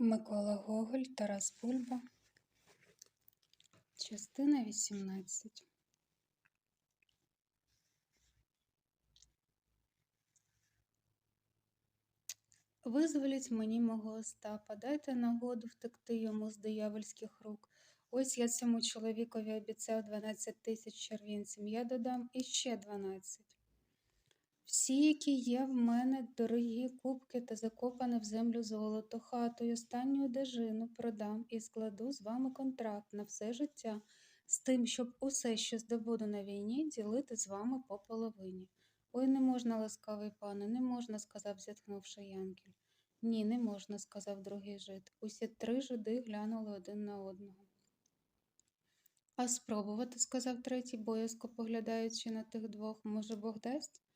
Микола Гоголь, Тарас Бульба, частина 18. Визволіть мені мого Остапа, дайте нагоду втекти йому з диявольських рук. Ось я цьому чоловікові обіцяв 12 тисяч червінців, я додам іще 12. Всі, які є в мене, дорогі кубки та закопане в землю золото, хату й останню одежину продам і складу з вами контракт на все життя, з тим, щоб усе, що здобуду на війні, ділити з вами по половині. Ой, не можна, ласкавий пане, не можна, сказав, зітхнувши Янкель. Ні, не можна, сказав другий жид. Усі три жиди глянули один на одного. А спробувати, сказав третій, боязко поглядаючи на тих двох, може, Бог дасть?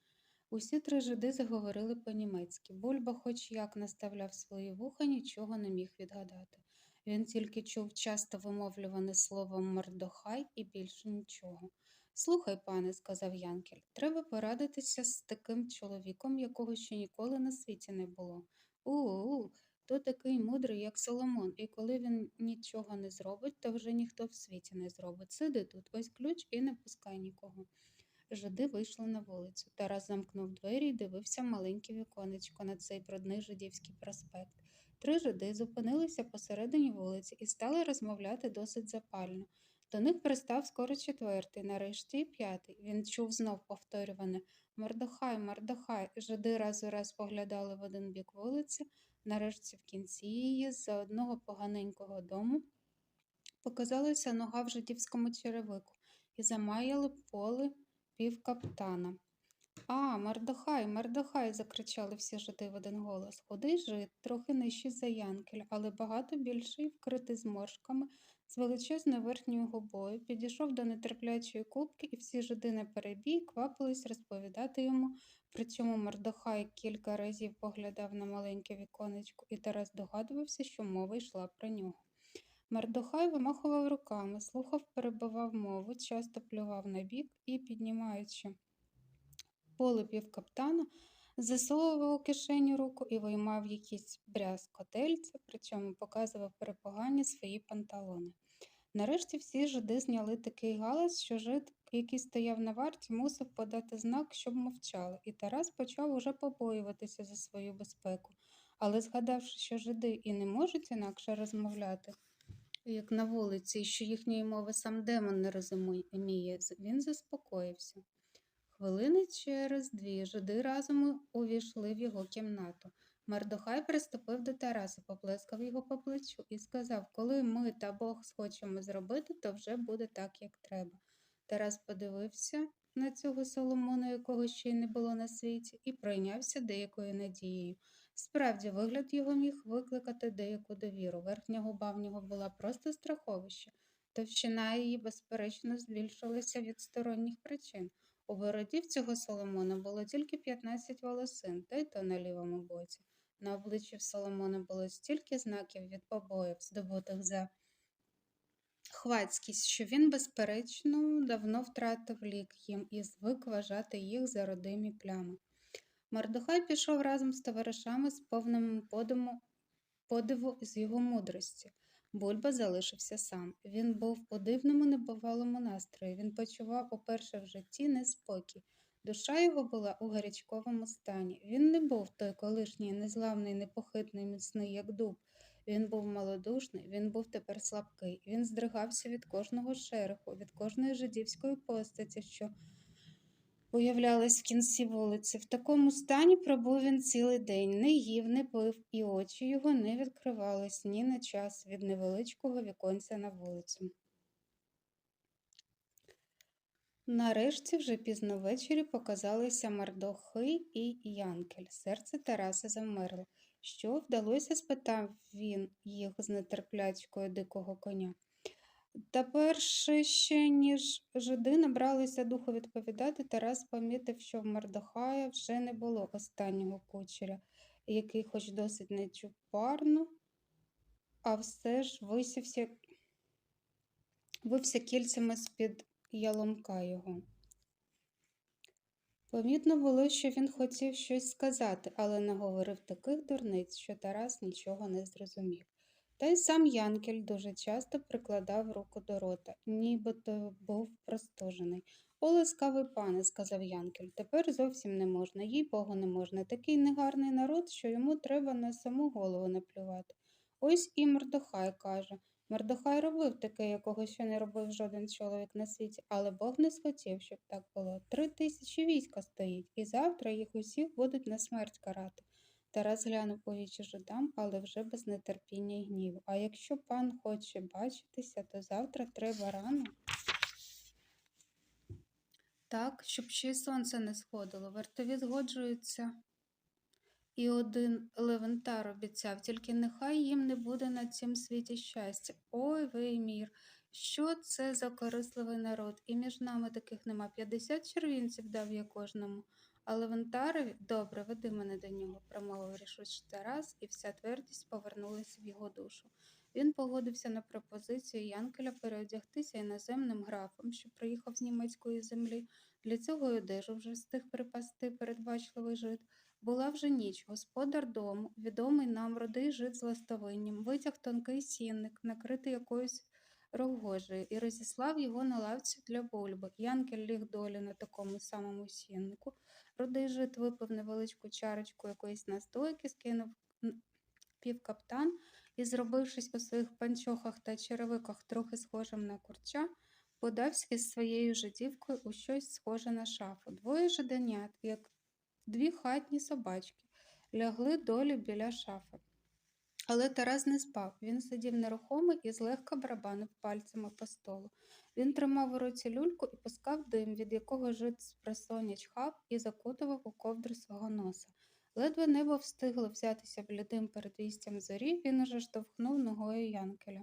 Усі три жиди заговорили по-німецьки. Бульба, хоч як наставляв свої вуха, нічого не міг відгадати. Він тільки чув часто вимовлюване слово Мордохай і більше нічого. Слухай, пане, сказав Янкель, треба порадитися з таким чоловіком, якого ще ніколи на світі не було. У-у, то такий мудрий, як Соломон, і коли він нічого не зробить, то вже ніхто в світі не зробить. Сиди тут, ось ключ і не пускай нікого. Жиди вийшли на вулицю. Тарас замкнув двері і дивився в маленьке віконечко на цей брудний жидівський проспект. Три жиди зупинилися посередині вулиці і стали розмовляти досить запально. До них пристав скоро четвертий, нарешті п'ятий. Він чув знов повторюване Мордохай, Мордохай. Жиди раз у раз поглядали в один бік вулиці, нарешті в кінці її, з-за одного поганенького дому, показалася нога в жидівському черевику і замаяли поле півкаптана. А, Мардохай, Мардохай, закричали всі жиди в один голос. Худий жид, трохи нижчий за Янкель, але багато більший, вкритий зморшками, з величезною верхньою губою, підійшов до нетерплячої кубки, і всі жиди на перебій квапились розповідати йому. Причому Мардохай кілька разів поглядав на маленьке віконечко, і Тарас догадувався, що мова йшла про нього. Мардохай вимахував руками, слухав, перебивав мову, часто плював на бік і, піднімаючи поле півкаптана, засовував у кишеню руку і виймав якийсь брязк котельця, причому показував перепогані свої панталони. Нарешті всі жиди зняли такий галас, що жид, який стояв на варті, мусив подати знак, щоб мовчали, і Тарас почав уже побоюватися за свою безпеку. Але, згадавши, що жиди і не можуть інакше розмовляти, як на вулиці, і що їхньої мови сам демон не розуміє, він заспокоївся. Хвилини через дві жиди разом увійшли в його кімнату. Мардохай приступив до Тараса, поплескав його по плечу і сказав коли ми та Бог схочемо зробити, то вже буде так, як треба. Тарас подивився на цього Соломона, якого ще й не було на світі, і пройнявся деякою надією. Справді, вигляд його міг викликати деяку довіру. Верхня губа в нього була просто страховище, товщина її, безперечно, збільшилася від сторонніх причин. У бороді в цього Соломона було тільки 15 волосин, та й то на лівому боці. На обличчі в Соломона було стільки знаків від побоїв, здобутих за хвацькість, що він, безперечно, давно втратив лік їм і звик вважати їх за родимі плями. Мардухай пішов разом з товаришами з повним подиму, подиву з його мудрості. Бульба залишився сам. Він був у дивному небувалому настрої. Він почував уперше в житті неспокій. Душа його була у гарячковому стані. Він не був той колишній незламний, непохитний, міцний, як дуб. Він був малодушний, він був тепер слабкий. Він здригався від кожного шереху, від кожної жидівської постаті, що уявлялась в кінці вулиці. В такому стані пробув він цілий день, не їв, не пив, і очі його не відкривались ні на час від невеличкого віконця на вулицю. Нарешті вже пізно ввечері показалися Мардохи і Янкель. Серце Тараса замерло. Що вдалося? спитав він їх з нетерплячкою дикого коня. Та перше ще, ніж жиди набралися духу відповідати, Тарас помітив, що в Мардохая вже не було останнього кучеря, який, хоч досить нечупарно, а все ж висівся, вився кільцями з-під яломка його. Помітно було, що він хотів щось сказати, але наговорив таких дурниць, що Тарас нічого не зрозумів. Та й сам Янкель дуже часто прикладав руку до рота, нібито був простужений. О, ласкавий пане, сказав Янкель, тепер зовсім не можна, їй богу не можна. Такий негарний народ, що йому треба на саму голову наплювати. Ось і Мордохай каже. Мордохай робив таке, якого ще не робив жоден чоловік на світі, але Бог не схотів, щоб так було. Три тисячі війська стоїть, і завтра їх усіх будуть на смерть карати. Тарас глянув у вічі жидам, але вже без нетерпіння й гніву. А якщо пан хоче бачитися, то завтра треба рано. Так, щоб ще й сонце не сходило. Вартові згоджуються. І один Левентар обіцяв, тільки нехай їм не буде на цім світі щастя. Ой, веймір, що це за корисливий народ, і між нами таких нема. П'ятдесят червінців дав я кожному. А Левентарові, добре, веди мене до нього, промовив рішуче Тарас, і вся твердість повернулася в його душу. Він погодився на пропозицію Янкеля переодягтися іноземним графом, що приїхав з німецької землі. Для цього й одежу вже встиг припасти передбачливий жид. Була вже ніч. Господар дому, відомий нам родий жит з ластовинням, витяг тонкий сінник, накритий якоюсь рогожею, і розіслав його на лавці для бульби. Янкель ліг долі на такому самому сіннику. Рудий жит випив невеличку чарочку якоїсь настойки, скинув півкаптан і, зробившись у своїх панчохах та черевиках трохи схожим на курча, подався із своєю жидівкою у щось схоже на шафу. Двоє жиденят, як дві хатні собачки, лягли долі біля шафи. Але Тарас не спав. Він сидів нерухомий і злегка барабанив пальцями по столу. Він тримав у році люльку і пускав дим, від якого жит з присоня чхав і закутував у ковдру свого носа. Ледве небо встигло взятися блідим передвістям зорі, він уже штовхнув ногою Янкеля.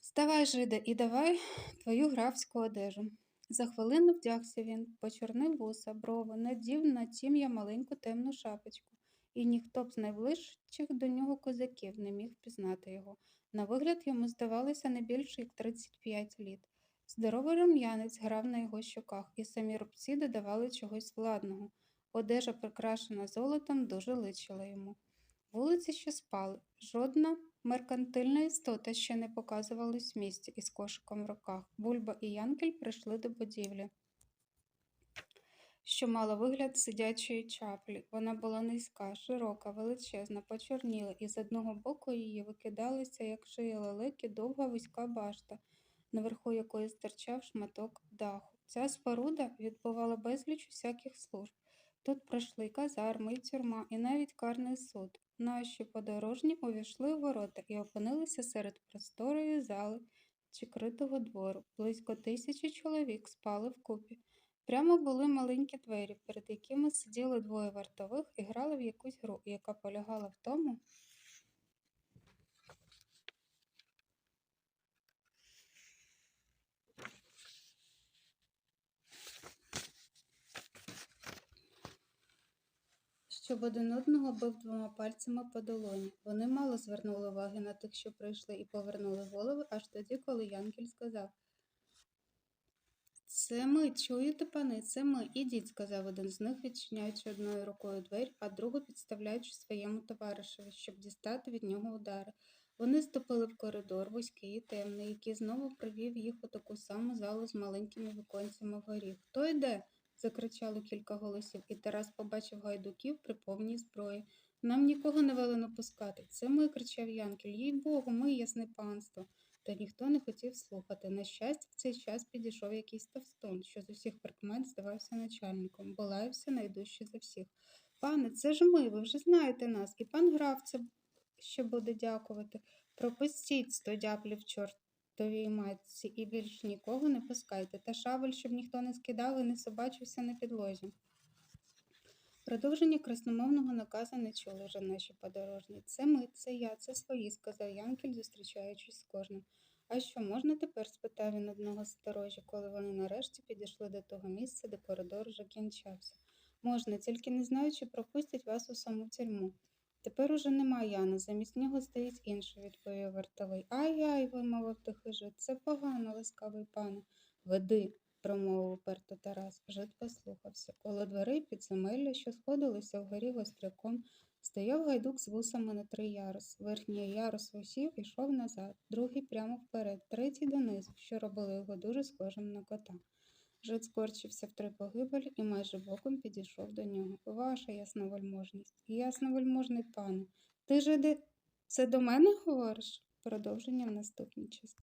Вставай, жиде, і давай твою графську одежу. За хвилину вдягся він, почорнив вуса, брови, надів на тім'я маленьку темну шапочку, і ніхто б з найближчих до нього козаків не міг впізнати його. На вигляд йому здавалося не більше як 35 літ. Здоровий рум'янець грав на його щоках, і самі рубці додавали чогось владного. Одежа, прикрашена золотом, дуже личила йому. Вулиці ще спали, жодна меркантильна істота ще не показувалась в місті із кошиком в руках. Бульба і Янкель прийшли до будівлі, що мала вигляд сидячої чаплі. Вона була низька, широка, величезна, почорніла, і з одного боку її викидалася, як шия лелеки, довга вузька башта, наверху якої стирчав шматок даху. Ця споруда відбувала безліч усяких служб. Тут пройшли казарми, і тюрма, і навіть карний суд. Наші подорожні увійшли у ворота і опинилися серед просторої зали чи критого двору. Близько тисячі чоловік спали вкупі. Прямо були маленькі двері, перед якими сиділи двоє вартових і грали в якусь гру, яка полягала в тому, щоб один одного бив двома пальцями по долоні. Вони мало звернули уваги на тих, що прийшли, і повернули голови аж тоді, коли Янкель сказав Це ми, чуєте, пани, це ми. Ідіть, сказав один з них, відчиняючи одною рукою двері, а другу підставляючи своєму товаришеві, щоб дістати від нього удари. Вони ступили в коридор, вузький і темний, який знову привів їх у таку саму залу з маленькими віконцями вгорі. Хто йде? закричало кілька голосів, і Тарас побачив гайдуків при повній зброї. Нам нікого не велено пускати. Це ми, кричав Янкель, їй богу, ми, ясне панство. Та ніхто не хотів слухати. На щастя, в цей час підійшов якийсь товстун, що з усіх прикмет здавався начальником, бо лаявся найдужче за всіх. Пане, це ж ми, ви вже знаєте нас, і пан граф це ще буде дякувати. Пропустіть сто дяплів чорт товій матці і більш нікого не пускайте, та шавель, щоб ніхто не скидав і не собачився на підлозі. Продовження красномовного наказу не чули вже наші подорожні. Це ми, це я, це свої, сказав Янкель, зустрічаючись з кожним. А що можна тепер? спитав він одного з сторожі, коли вони нарешті підійшли до того місця, де коридор вже кінчався. Можна, тільки не знаю, чи пропустять вас у саму тюрму. Тепер уже нема Яна, замість нього стоїть інший, відповів вартовий. Ай ай, вимовив тихий жит. Це погано, ласкавий пане. Веди. Промовив уперто Тарас. Жид послухався. Коло дверей підземелля, що сходилися вгорі гостряком, стояв гайдук з вусами на три яруси. Верхній ярус вусів ішов назад, другий прямо вперед, третій донизу, що робило його дуже схожим на кота. Жид скорчився в три погибель і майже боком підійшов до нього. Ваша ясновельможність, ясновельможний пане, ти жиди, це до мене говориш? Продовження в наступній частині.